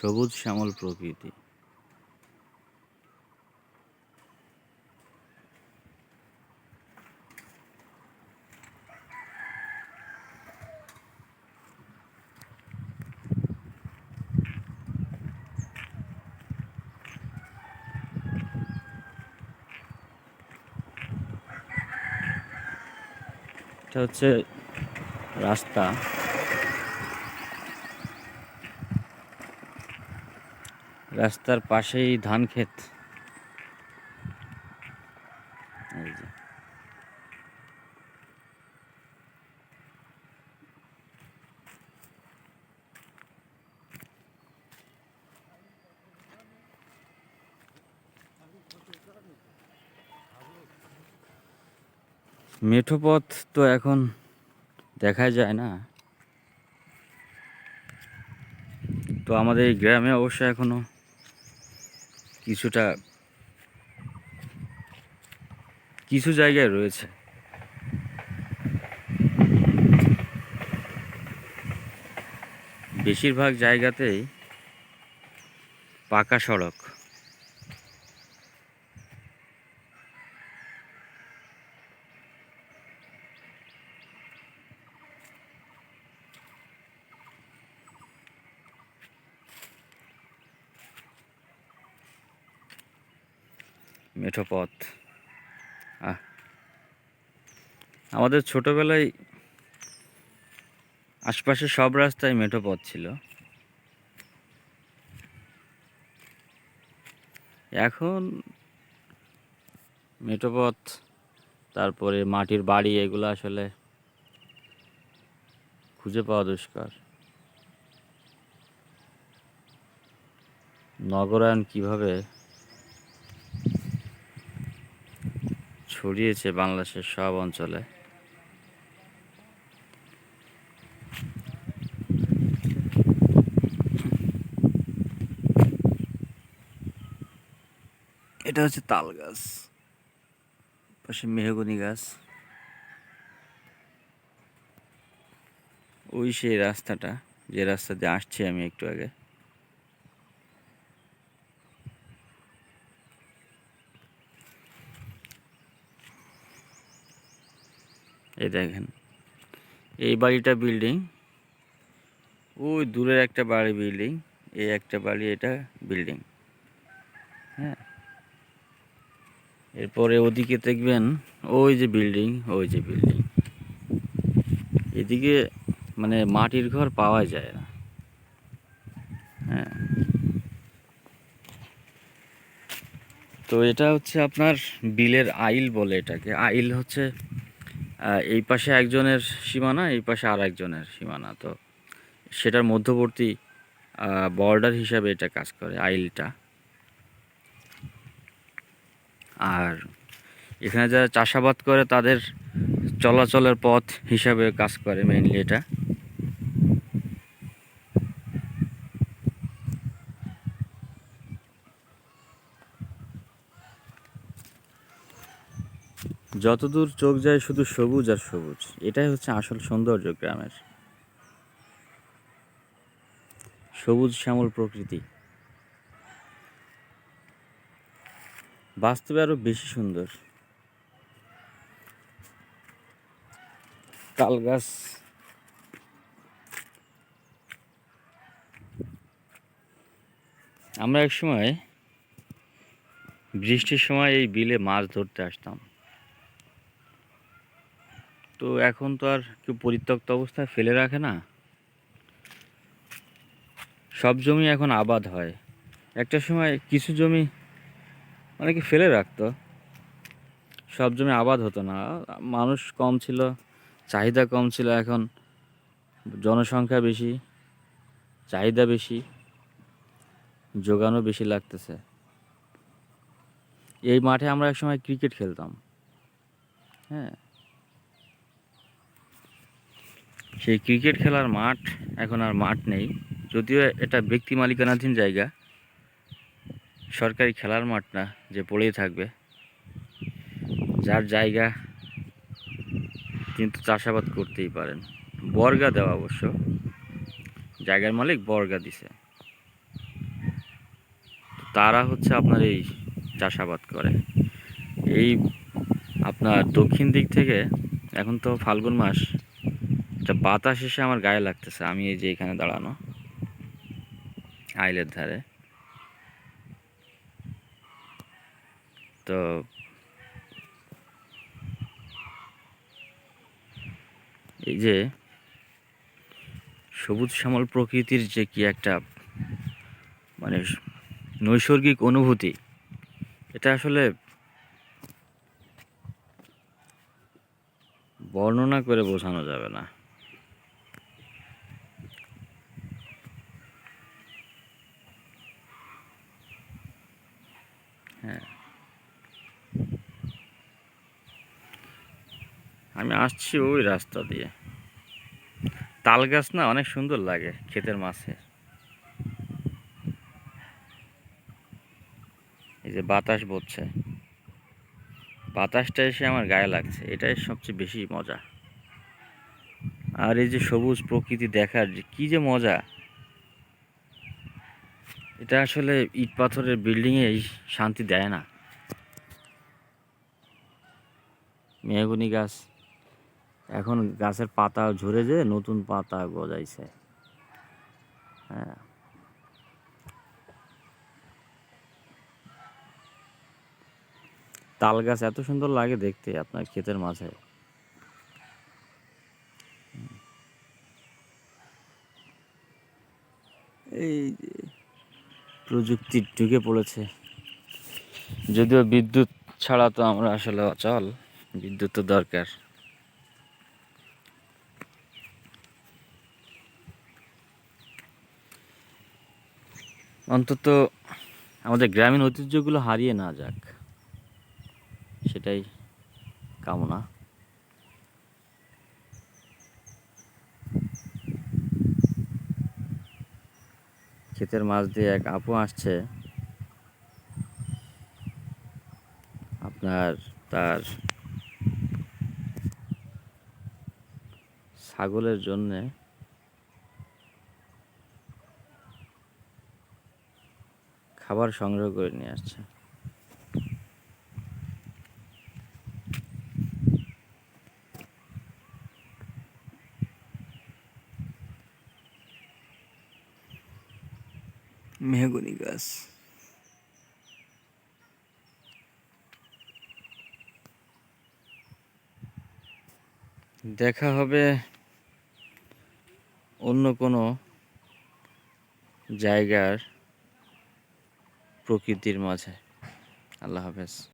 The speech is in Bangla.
সবুজ শ্যামল প্রকৃতি। এটা হচ্ছে রাস্তা। রাস্তার পাশেই ধান ক্ষেত। মেঠো পথ তো এখন দেখা যায় না। তো আমাদের এই গ্রামে অবশ্য এখনও কিছুটা কিছু জায়গায় রয়েছে। বেশিরভাগ জায়গাতেই পাকা সড়ক। মেঠো পথ। আমাদের ছোটবেলায় আশপাশে সব রাস্তায় মেঠো পথ ছিল। এখন মেঠো পথ, তারপরে মাটির বাড়ি, এগুলো আসলে খুঁজে পাওয়া দুষ্কর। নগরায়ণ কীভাবে ছড়িয়েছে বাংলাদেশের সব অঞ্চলে। এটা হচ্ছে তাল গাছ। পাশে মেহগনি গাছ। ওই সেই রাস্তাটা, যে রাস্তা দিয়ে আসছি আমি একটু আগে। এই দেখেন। এই বাড়িটা বিল্ডিং ওই দূরের একটা বাড়ি বিল্ডিং এই একটা বাড়ি, এটা বিল্ডিং হ্যাঁ। এরপরে ওদিকে দেখবেন ওই যে বিল্ডিং ওই যে বিল্ডিং এদিকে মানে মাটির ঘর পাওয়া যায় না। হ্যাঁ। তো এটা হচ্ছে আপনার বিলের আইল বলে এটাকে। আইল হচ্ছে এই পাশে একজনের সীমানা, এই পাশে আর একজনের সীমানা। তো সেটার মধ্যবর্তী বর্ডার হিসাবে এটা কাজ করে, আইলটা। আর এখানে যারা চাষাবাদ করে, তাদের চলাচলের পথ হিসাবে কাজ করে মেইনলি এটা। যতদূর চোখ যায় শুধু সবুজ আর সবুজ। এটাই হচ্ছে আসল সৌন্দর্য গ্রামের। সবুজ শ্যামল প্রকৃতি। বাস্তবে আরও বেশি সুন্দর। তাল গাছ। আমরা এক সময় বৃষ্টির সময় এই বিলে মাছ ধরতে আসতাম। তো এখন তো আর কেউ পরিত্যক্ত অবস্থায় ফেলে রাখে না। সব জমি এখন আবাদ হয়। একটা সময় কিছু জমি অনেকে ফেলে রাখতো। সব জমি আবাদ হতো না। মানুষ কম ছিল, চাহিদা কম ছিল, এখন জনসংখ্যা বেশি, চাহিদা বেশি, যোগানও বেশি লাগতেছে। এই মাঠে আমরা একসময় ক্রিকেট খেলতাম। হ্যাঁ। সেই ক্রিকেট খেলার মাঠ এখন আর মাঠ নেই। যদিও এটা ব্যক্তি মালিকানাধীন জায়গা, সরকারি খেলার মাঠ না, যে পড়েই থাকবে। যার জায়গা কিন্তু চাষাবাদ করতেই পারেন। বর্গা দেওয়া অবশ্য। জায়গার মালিক বর্গা দিছে। তারা হচ্ছে আপনার এই চাষাবাদ করে। এই আপনার দক্ষিণ দিক থেকে এখন তো ফাল্গুন মাস একটা বাতাস এসে আমার গায়ে লাগতেছে। আমি এই যে এখানে দাঁড়ানো। আইলের ধারে। তো এই যে সবুজ শ্যামল প্রকৃতির যে কি একটা মানে নৈসর্গিক অনুভূতি, এটা আসলে বর্ণনা করে বোঝানো যাবে না। হ্যাঁ। আমি আসছি ওই রাস্তা দিয়ে। তাল গাছ না অনেক সুন্দর লাগে ক্ষেতের মাঝে এই যে বাতাস বচ্ছে। বাতাসটা এসে আমার গায়ে লাগছে, এটাই সবচেয়ে বেশি মজা। আর এই যে সবুজ প্রকৃতি দেখার কি যে মজা। এটা আসলে ইট পাথরের বিল্ডিংয়ে শান্তি দেয় না। মেহগুনি গাছ, এখন গাছের পাতা ঝরে যে নতুন পাতা গজাইছে। হ্যাঁ। তাল গাছ এত সুন্দর লাগে দেখতে আপনার ক্ষেতের মাঝে এই যে প্রযুক্তি ঢুকে পড়েছে। যদিও বিদ্যুৎ ছাড়া তো আমরা আসলে অচল, বিদ্যুৎ তো দরকার। অন্তত আমাদের গ্রামীণ ঐতিহ্যগুলো হারিয়ে না যাক। সেটাই কামনা। ক্ষেতের মাছ দিয়ে এক আপু আসছে। আপনার তার ছাগলের জন্যে খাবার সংগ্রহ করে নিয়ে আসছে। মেহগনি গাছ। দেখা হবে অন্য কোনো জায়গার প্রকৃতির মাঝে। আল্লাহ হাফেজ।